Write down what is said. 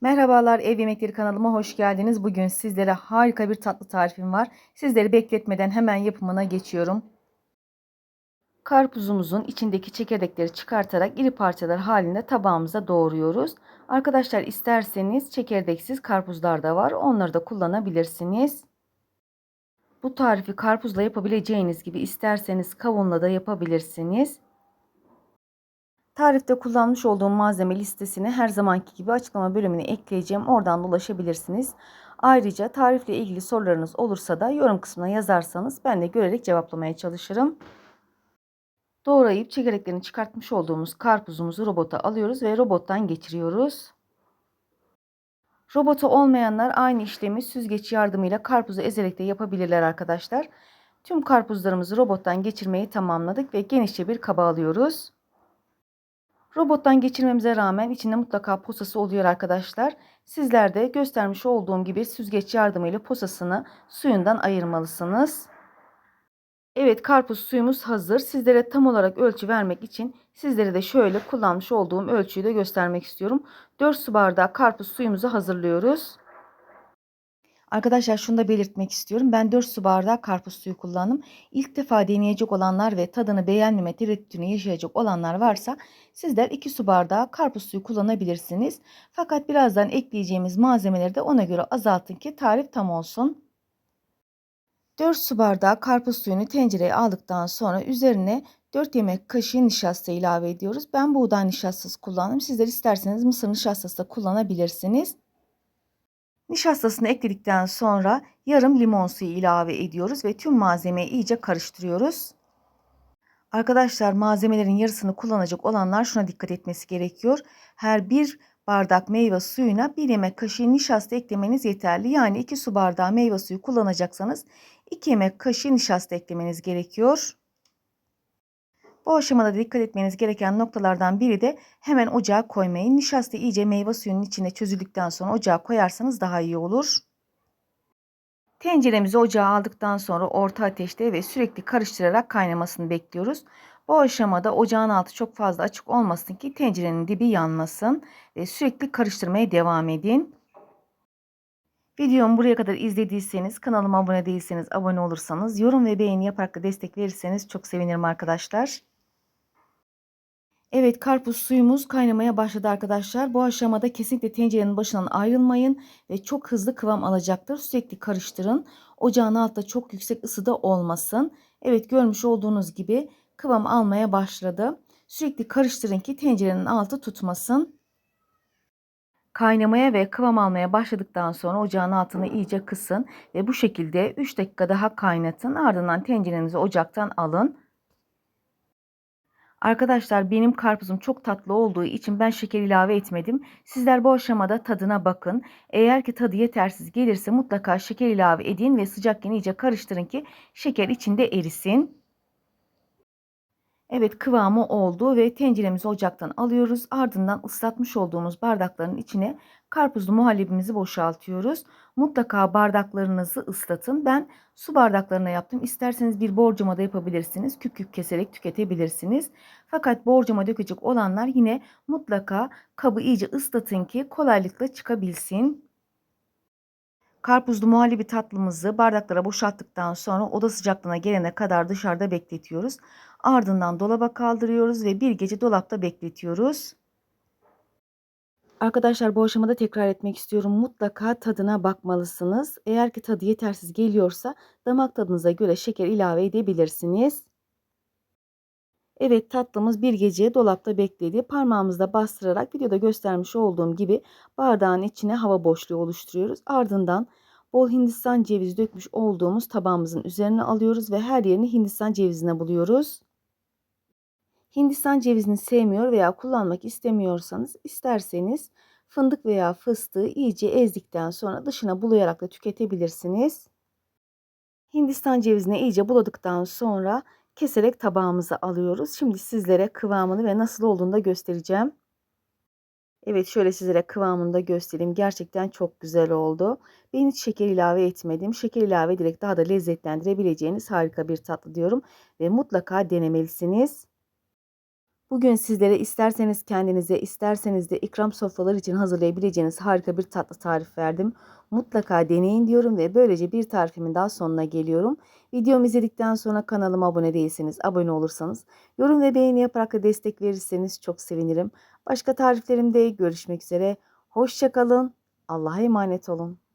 Merhabalar Ev Yemekleri kanalıma hoş geldiniz. Bugün sizlere harika bir tatlı tarifim var. Sizleri bekletmeden hemen yapımına geçiyorum. Karpuzumuzun içindeki çekirdekleri çıkartarak iri parçalar halinde tabağımıza doğruyoruz. Arkadaşlar isterseniz çekirdeksiz karpuzlar da var. Onları da kullanabilirsiniz. Bu tarifi karpuzla yapabileceğiniz gibi isterseniz kavunla da yapabilirsiniz. Tarifte kullanmış olduğum malzeme listesini her zamanki gibi açıklama bölümüne ekleyeceğim. Oradan da ulaşabilirsiniz. Ayrıca tarifle ilgili sorularınız olursa da yorum kısmına yazarsanız ben de görerek cevaplamaya çalışırım. Doğrayıp çekirdeklerini çıkartmış olduğumuz karpuzumuzu robota alıyoruz ve robottan geçiriyoruz. Robotu olmayanlar aynı işlemi süzgeç yardımıyla karpuzu ezerek de yapabilirler arkadaşlar. Tüm karpuzlarımızı robottan geçirmeyi tamamladık ve genişçe bir kaba alıyoruz. Robottan geçirmemize rağmen içinde mutlaka posası oluyor arkadaşlar. Sizler de göstermiş olduğum gibi süzgeç yardımıyla posasını suyundan ayırmalısınız. Evet karpuz suyumuz hazır. Sizlere tam olarak ölçü vermek için sizlere de şöyle kullanmış olduğum ölçüyü de göstermek istiyorum. 4 su bardağı karpuz suyumuzu hazırlıyoruz. Arkadaşlar şunu da belirtmek istiyorum. Ben 4 su bardağı karpuz suyu kullandım. İlk defa deneyecek olanlar ve tadını beğenmeme tereddütünü yaşayacak olanlar varsa sizler 2 su bardağı karpuz suyu kullanabilirsiniz. Fakat birazdan ekleyeceğimiz malzemeleri de ona göre azaltın ki tarif tam olsun. 4 su bardağı karpuz suyunu tencereye aldıktan sonra üzerine 4 yemek kaşığı nişasta ilave ediyoruz. Ben buğday nişastası kullandım. Sizler isterseniz mısır nişastası da kullanabilirsiniz. Nişastasını ekledikten sonra yarım limon suyu ilave ediyoruz ve tüm malzemeyi iyice karıştırıyoruz. Arkadaşlar malzemelerin yarısını kullanacak olanlar şuna dikkat etmesi gerekiyor. Her bir bardak meyve suyuna bir yemek kaşığı nişasta eklemeniz yeterli. Yani 2 su bardağı meyve suyu kullanacaksanız 2 yemek kaşığı nişasta eklemeniz gerekiyor. Bu aşamada dikkat etmeniz gereken noktalardan biri de hemen ocağa koymayın. Nişasta iyice meyve suyunun içine çözüldükten sonra ocağa koyarsanız daha iyi olur. Tenceremizi ocağa aldıktan sonra orta ateşte ve sürekli karıştırarak kaynamasını bekliyoruz. Bu aşamada ocağın altı çok fazla açık olmasın ki tencerenin dibi yanmasın ve sürekli karıştırmaya devam edin. Videomu buraya kadar izlediyseniz, kanalıma abone değilseniz abone olursanız, yorum ve beğeni yaparak da destek verirseniz çok sevinirim arkadaşlar. Evet karpuz suyumuz kaynamaya başladı arkadaşlar. Bu aşamada kesinlikle tencerenin başından ayrılmayın ve çok hızlı kıvam alacaktır. Sürekli karıştırın. Ocağın altta çok yüksek ısıda olmasın. Evet görmüş olduğunuz gibi kıvam almaya başladı. Sürekli karıştırın ki tencerenin altı tutmasın. Kaynamaya ve kıvam almaya başladıktan sonra ocağın altını iyice kısın ve bu şekilde 3 dakika daha kaynatın. Ardından tencerenizi ocaktan alın. Arkadaşlar benim karpuzum çok tatlı olduğu için ben şeker ilave etmedim. Sizler bu aşamada tadına bakın. Eğer ki tadı yetersiz gelirse mutlaka şeker ilave edin ve sıcakken iyice karıştırın ki şeker içinde erisin. Evet kıvamı oldu ve tenceremizi ocaktan alıyoruz. Ardından ıslatmış olduğumuz bardakların içine karpuzlu muhallebimizi boşaltıyoruz. Mutlaka bardaklarınızı ıslatın. Ben su bardaklarına yaptım. İsterseniz bir borcama da yapabilirsiniz. Küp küp keserek tüketebilirsiniz. Fakat borcama dökecek olanlar yine mutlaka kabı iyice ıslatın ki kolaylıkla çıkabilsin. Karpuzlu muhallebi tatlımızı bardaklara boşalttıktan sonra oda sıcaklığına gelene kadar dışarıda bekletiyoruz. Ardından dolaba kaldırıyoruz ve bir gece dolapta bekletiyoruz. Arkadaşlar bu aşamada tekrar etmek istiyorum. Mutlaka tadına bakmalısınız. Eğer ki tadı yetersiz geliyorsa damak tadınıza göre şeker ilave edebilirsiniz. Evet tatlımız bir gece dolapta bekledi. Parmağımızla bastırarak videoda göstermiş olduğum gibi bardağın içine hava boşluğu oluşturuyoruz. Ardından bol hindistan cevizi dökmüş olduğumuz tabağımızın üzerine alıyoruz ve her yerini hindistan cevizine buluyoruz. Hindistan cevizini sevmiyor veya kullanmak istemiyorsanız isterseniz fındık veya fıstığı iyice ezdikten sonra dışına bulayarak da tüketebilirsiniz. Hindistan cevizini iyice buladıktan sonra keserek tabağımıza alıyoruz. Şimdi sizlere kıvamını ve nasıl olduğunu da göstereceğim. Evet şöyle sizlere kıvamını da göstereyim. Gerçekten çok güzel oldu. Ben hiç şeker ilave etmedim. Şeker ilave ederek daha da lezzetlendirebileceğiniz harika bir tatlı diyorum. Ve mutlaka denemelisiniz. Bugün sizlere isterseniz kendinize isterseniz de ikram sofraları için hazırlayabileceğiniz harika bir tatlı tarif verdim. Mutlaka deneyin diyorum ve böylece bir tarifimin daha sonuna geliyorum. Videomu izledikten sonra kanalıma abone değilseniz abone olursanız, yorum ve beğeni yaparak da destek verirseniz çok sevinirim. Başka tariflerimde görüşmek üzere. Hoşçakalın. Allah'a emanet olun.